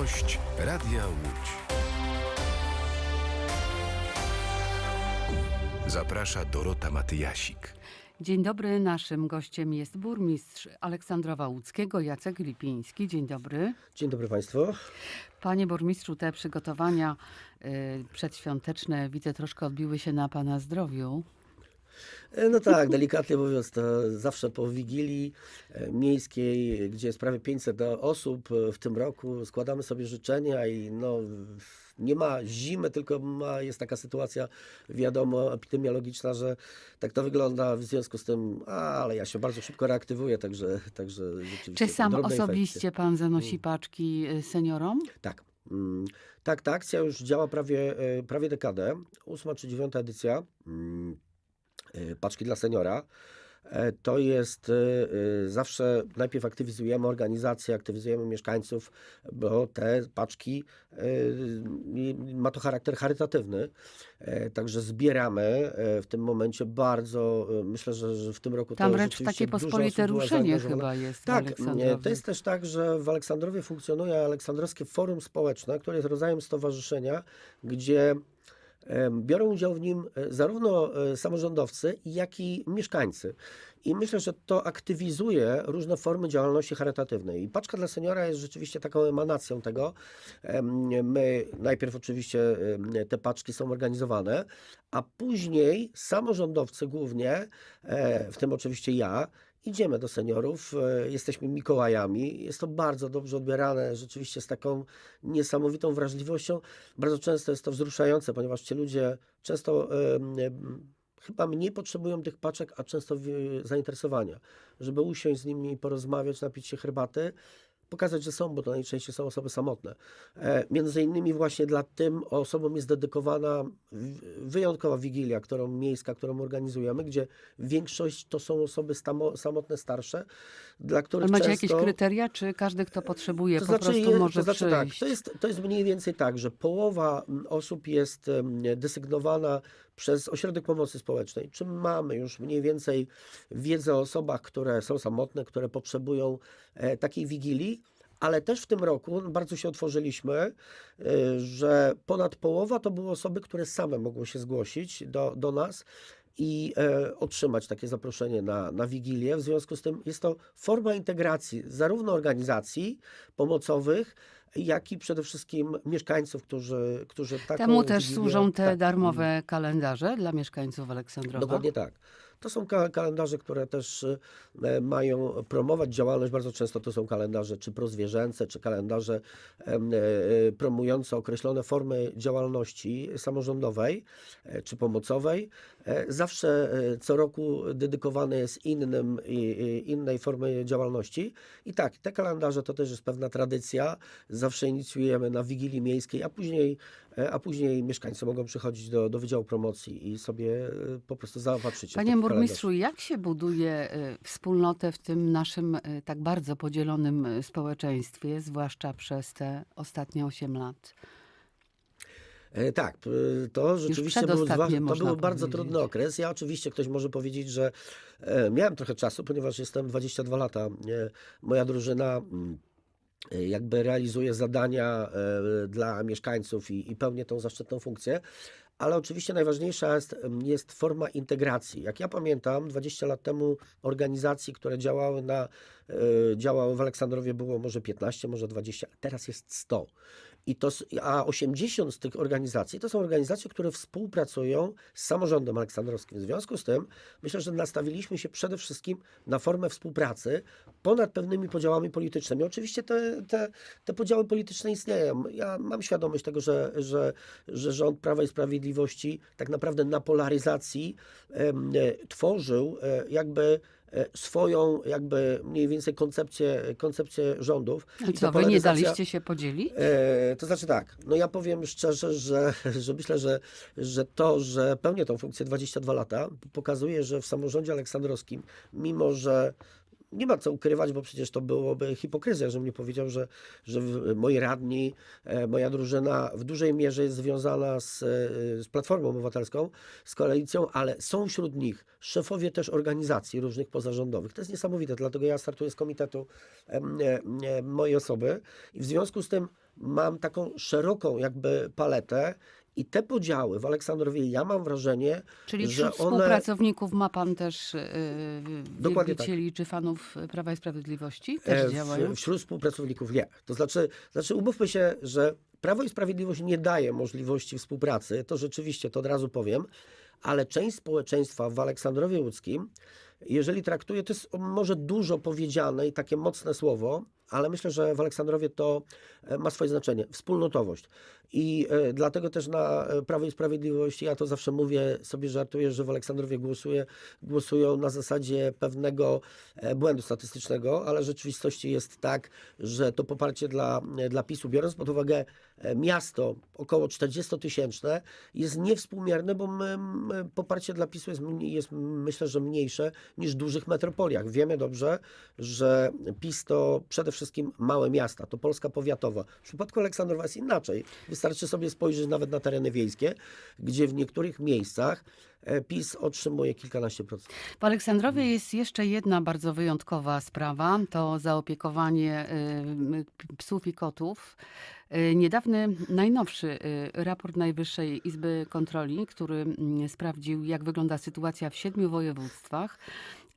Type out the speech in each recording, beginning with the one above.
Gość Radia Łódź. Zaprasza Dorota Matyjasik. Dzień dobry, naszym gościem jest burmistrz Aleksandrowa Łódzkiego, Jacek Lipiński. Dzień dobry. Dzień dobry Państwu. Panie burmistrzu, te przygotowania y, przedświąteczne widzę troszkę odbiły się na Pana zdrowiu. E, No tak, delikatnie mówiąc, to zawsze po Wigilii e, Miejskiej, gdzie jest prawie 500 osób e, w tym roku, składamy sobie życzenia i no, nie ma zimy, tylko ma, jest taka sytuacja, wiadomo, epidemiologiczna, że tak to wygląda. W związku z tym, a, ale ja się bardzo szybko reaktywuję, także, także. Czy sam osobiście infekcje. Pan zanosi paczki y, seniorom? Tak. Mm, Tak, ta akcja już działa prawie, prawie dekadę. Ósma czy dziewiąta edycja. E, Paczki dla seniora. E, To jest e, e, zawsze najpierw aktywizujemy organizację, aktywizujemy mieszkańców, bo te paczki ma to charakter charytatywny. E, Także zbieramy e, w tym momencie bardzo, myślę, że, w tym roku Tam to wręcz takie pospolite ruszenie chyba jest Tak, to jest też tak, że w Aleksandrowie funkcjonuje Aleksandrowskie Forum Społeczne, które jest rodzajem stowarzyszenia, gdzie biorą udział w nim e, zarówno e, samorządowcy, jak i mieszkańcy. I myślę, że to aktywizuje różne formy działalności charytatywnej. I Paczka dla Seniora jest rzeczywiście taką emanacją tego. My najpierw oczywiście te paczki są organizowane, a później samorządowcy głównie, e, w tym oczywiście ja, Idziemy do seniorów, e, jesteśmy Mikołajami. Jest to bardzo dobrze odbierane, rzeczywiście z taką niesamowitą wrażliwością. Bardzo często jest to wzruszające, ponieważ ci ludzie często em, em, chyba mniej potrzebują tych paczek, a często zainteresowania, żeby usiąść z nimi, porozmawiać, napić się herbaty. Pokazać, że są, bo to najczęściej są osoby samotne. E, między innymi właśnie dla tym osobom jest dedykowana wyjątkowa wigilia, którą miejska, którą organizujemy, gdzie większość to są osoby stamo, samotne, starsze, dla Ale których macie często... jakieś kryteria, czy każdy, kto potrzebuje, To po znaczy, prostu może to znaczy tak, przyjść? to jest, to jest mniej więcej tak, że połowa osób jest em, desygnowana przez ośrodek pomocy społecznej. Czy mamy już mniej więcej wiedzę o osobach, które są samotne, które potrzebują e, takiej wigilii, ale też w tym roku bardzo się otworzyliśmy, e, że ponad połowa to były osoby, które same mogły się zgłosić do, do nas i e, otrzymać takie zaproszenie na, na Wigilię. W związku z tym jest to forma integracji zarówno organizacji pomocowych, jak i przede wszystkim mieszkańców, którzy, którzy taką Temu też służą te tak, darmowe kalendarze dla mieszkańców Aleksandrowa? Dokładnie tak. To są ka- kalendarze, które też e, mają promować działalność. Bardzo często to są kalendarze czy prozwierzęce, czy kalendarze e, e, promujące określone formy działalności samorządowej czy pomocowej. Zawsze co roku dedykowane jest innym, innej formy działalności. I tak, te kalendarze to też jest pewna tradycja. Zawsze inicjujemy na Wigilii Miejskiej, a później, a później mieszkańcy mogą przychodzić do, do Wydziału Promocji i sobie e, po prostu zaopatrzyć Panie burmistrzu, jak się buduje y, wspólnotę w tym naszym tak bardzo podzielonym społeczeństwie, zwłaszcza przez te ostatnie 8 lat? E, Tak, to rzeczywiście był, to był bardzo trudny okres. Ja oczywiście ktoś może powiedzieć, że e, miałem trochę czasu, ponieważ jestem 22 lata. E, moja drużyna e, jakby realizuje zadania e, dla mieszkańców i, i pełnię tą zaszczytną funkcję. Ale oczywiście najważniejsza jest, jest forma integracji. Jak ja pamiętam, 20 lat temu organizacji, które działały, na, e, działały w Aleksandrowie było może 15, może 20, teraz jest 100. I to, a 80 z tych organizacji to są organizacje, które współpracują z samorządem aleksandrowskim. W związku z tym myślę, że nastawiliśmy się przede wszystkim na formę współpracy ponad pewnymi podziałami politycznymi. Oczywiście te, te, te podziały polityczne istnieją. Ja mam świadomość tego, że, że, że rząd Prawa i Sprawiedliwości tak naprawdę na polaryzacji em, tworzył e, jakby swoją jakby mniej więcej koncepcję, koncepcję rządów. I co, wy nie daliście się podzielić? E, to znaczy tak, no ja powiem szczerze, że, że myślę, że, że to, że pełnię tą funkcję 22 lata, pokazuje, że w samorządzie aleksandrowskim, mimo że nie ma co ukrywać, bo przecież to byłoby hipokryzja, żebym nie powiedział, że, że moi radni, e, moja drużyna w dużej mierze jest związana z, e, z Platformą Obywatelską, z koalicją, ale są wśród nich szefowie też organizacji różnych pozarządowych. To jest niesamowite, dlatego ja startuję z komitetu mojej osoby i w związku z tym mam taką szeroką jakby paletę i te podziały w Aleksandrowie, ja mam wrażenie, Czyli że wśród one... współpracowników ma pan też yy, Dokładnie tak. wielbicieli czy fanów Prawa i Sprawiedliwości? E, Też w- działają? Wśród współpracowników nie. To znaczy, znaczy, umówmy się, że Prawo i Sprawiedliwość nie daje możliwości współpracy, to rzeczywiście, to od razu powiem, ale część społeczeństwa w Aleksandrowie Łódzkim, jeżeli traktuje, to jest może dużo powiedziane i takie mocne słowo, ale myślę, że w Aleksandrowie to e, ma swoje znaczenie. Wspólnotowość. I e, dlatego też na e, Prawo i Sprawiedliwość, ja to zawsze mówię, sobie żartuję, że w Aleksandrowie głosuję, głosują na zasadzie pewnego e, błędu statystycznego, ale w rzeczywistości jest tak, że to poparcie dla, dla PiSu, biorąc pod uwagę miasto około 40-tysięczne, jest niewspółmierne, bo my, my, poparcie dla PiSu jest, jest myślę, że mniejsze niż w dużych metropoliach. Wiemy dobrze, że PiS to przede wszystkim małe miasta, to Polska powiatowa. W przypadku Aleksandrowa jest inaczej. Sobie spojrzeć nawet na tereny wiejskie, gdzie w niektórych miejscach e, PiS otrzymuje kilkanaście procent. W Aleksandrowie jest jeszcze jedna bardzo wyjątkowa sprawa, to zaopiekowanie y, psów i kotów. Y, Niedawny, najnowszy y, raport Najwyższej Izby Kontroli, który mm, sprawdził, jak wygląda sytuacja w siedmiu województwach.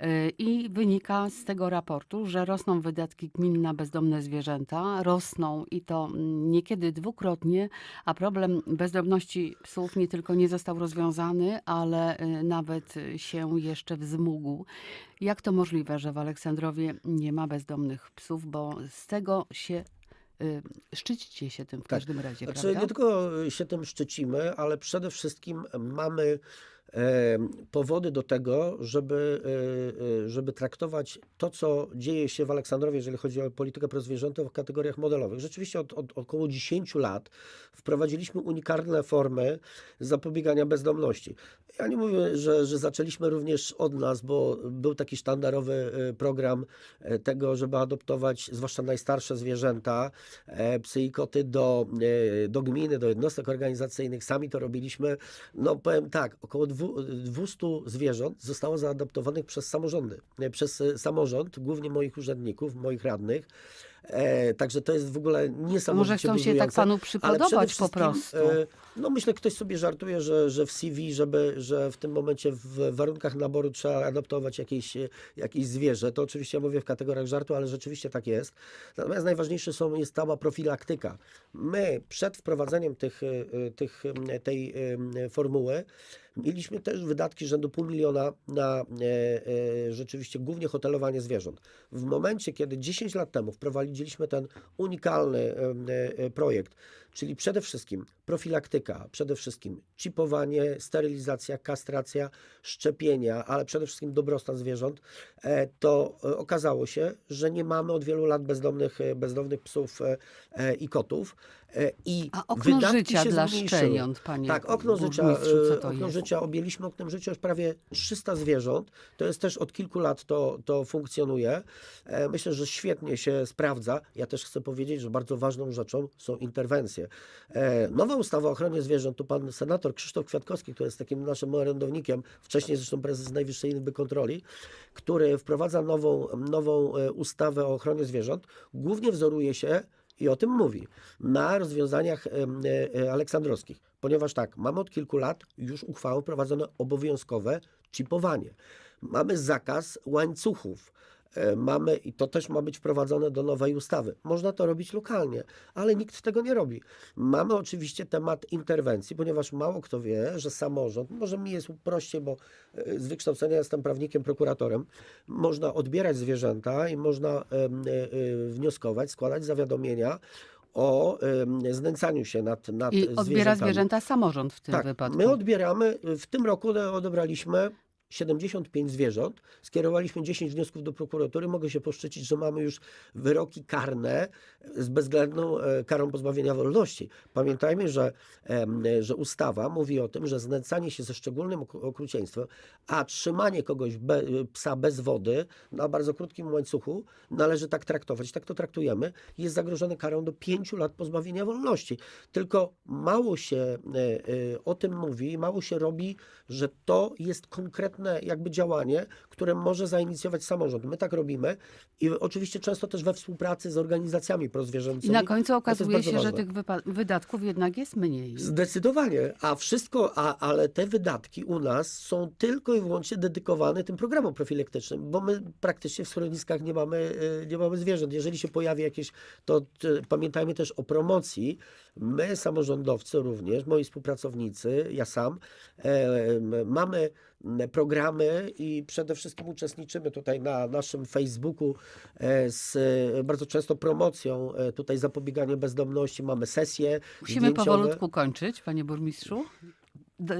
Y, I wynika z tego raportu, że rosną wydatki gmin na bezdomne zwierzęta, rosną i to mm, niekiedy dwukrotnie, a problem bezdomności psów nie tylko nie został rozwiązany, ale y, nawet y, się jeszcze wzmógł. Jak to możliwe, że w Aleksandrowie nie ma bezdomnych psów, bo z tego się y, szczycicie się tym w każdym razie, Znaczy, prawda? nie tylko się tym szczycimy, ale przede wszystkim mamy e, powody do tego, żeby, e, e, żeby traktować to, co dzieje się w Aleksandrowie, jeżeli chodzi o politykę prozwierzętą w kategoriach modelowych. Rzeczywiście od, od około 10 lat wprowadziliśmy unikalne formy zapobiegania bezdomności. Ja nie mówię, że, że zaczęliśmy również od nas, bo był taki sztandarowy e, program e, tego, żeby adoptować zwłaszcza najstarsze zwierzęta, e, psy i koty do, e, do gminy, do jednostek organizacyjnych. Sami to robiliśmy. No powiem tak, około dwu- 200 zwierząt zostało zaadoptowanych przez samorządy, przez samorząd, głównie moich urzędników, moich radnych. Także to jest w ogóle niesamowicie Może chcą się tak panu przypodobać po prostu. e, No myślę, ktoś sobie żartuje, że, że w CV, żeby, że w tym momencie w warunkach naboru trzeba adoptować jakieś, jakieś zwierzę. To oczywiście ja mówię w kategoriach żartu, ale rzeczywiście tak jest. Natomiast najważniejsze są, jest cała profilaktyka. My przed wprowadzeniem tych, tych, tej formuły mieliśmy też wydatki rzędu pół miliona na e, e, rzeczywiście głównie hotelowanie zwierząt. W momencie, kiedy 10 lat temu wprowadziliśmy ten unikalny e, projekt, czyli przede wszystkim profilaktyka, przede wszystkim chipowanie, sterylizacja, kastracja, szczepienia, ale przede wszystkim dobrostan zwierząt, e, to e, okazało się, że nie mamy od wielu lat bezdomnych, e, bezdomnych psów i kotów. I A okno życia dla zmniejszyły. szczeniąt, panie Tak, okno życia, okno jest? życia, objęliśmy oknem życia już prawie 300 zwierząt. To jest też od kilku lat to, to funkcjonuje. Myślę, że świetnie się sprawdza. Ja też chcę powiedzieć, że bardzo ważną rzeczą są interwencje. E, Nowa ustawa o ochronie zwierząt, tu pan senator Krzysztof Kwiatkowski, który jest takim naszym orędownikiem, wcześniej zresztą prezes Najwyższej Izby Kontroli, który wprowadza nową, nową e, ustawę o ochronie zwierząt, głównie wzoruje się i o tym mówi, na rozwiązaniach e, aleksandrowskich. Ponieważ tak, mamy od kilku lat już uchwały prowadzone obowiązkowe chipowanie. Mamy zakaz łańcuchów. E, Mamy, i to też ma być wprowadzone do nowej ustawy. Można to robić lokalnie, ale nikt tego nie robi. Mamy oczywiście temat interwencji, ponieważ mało kto wie, że samorząd, może mi jest prościej, bo e, z wykształcenia jestem prawnikiem, prokuratorem, można odbierać zwierzęta i można e, wnioskować, składać zawiadomienia o znęcaniu się nad, nad I odbiera zwierzętami. zwierzęta samorząd w tym Tak, wypadku. my odbieramy, w tym roku odebraliśmy 75 zwierząt, skierowaliśmy 10 wniosków do prokuratury. Mogę się poszczycić, że mamy już wyroki karne z bezwzględną e, karą pozbawienia wolności. Pamiętajmy, że, że ustawa mówi o tym, że znęcanie się ze szczególnym ok- okrucieństwem, a trzymanie kogoś be, psa bez wody na bardzo krótkim łańcuchu należy tak traktować. Tak to traktujemy. Jest zagrożone karą do 5 lat pozbawienia wolności. Tylko mało się e, e, o tym mówi, mało się robi, że to jest konkretne prywatne jakby działanie, które może zainicjować samorząd. My tak robimy i oczywiście często też we współpracy z organizacjami I prozwierzęcymi. na końcu okazuje się, że ważne. tych wypa- wydatków jednak jest mniej. Zdecydowanie, a wszystko, a, ale te wydatki u nas są tylko i wyłącznie dedykowane tym programom profilektycznym, bo my praktycznie w schroniskach nie mamy, y, nie mamy zwierząt. Jeżeli się pojawi jakieś, to y, pamiętajmy też o promocji. My, samorządowcy również, moi współpracownicy, ja sam, e, mamy programy i przede wszystkim uczestniczymy tutaj na naszym Facebooku e, z e, bardzo często promocją e, tutaj zapobiegania bezdomności. Mamy sesje Musimy zdjęciowe. powolutku kończyć, panie burmistrzu.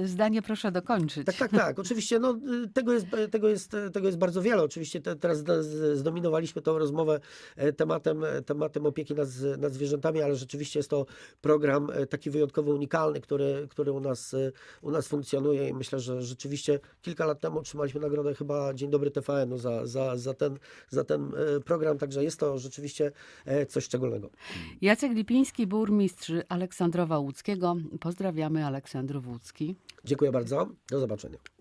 Zdanie proszę dokończyć. Tak, tak, tak. Oczywiście no, tego, jest, tego, jest, tego jest bardzo wiele. Oczywiście te, teraz zdominowaliśmy tą rozmowę e, tematem, e, tematem opieki nad, nad zwierzętami, ale rzeczywiście jest to program e, taki wyjątkowo unikalny, który, który u, nas, u nas funkcjonuje i myślę, że rzeczywiście kilka lat temu otrzymaliśmy nagrodę chyba Dzień Dobry TVN-u za, za, za, ten, za ten program, także jest to rzeczywiście coś szczególnego. Jacek Lipiński, burmistrz Aleksandrowa Łódzkiego. Pozdrawiamy Aleksandrów Łódzki. Dziękuję bardzo. Do zobaczenia.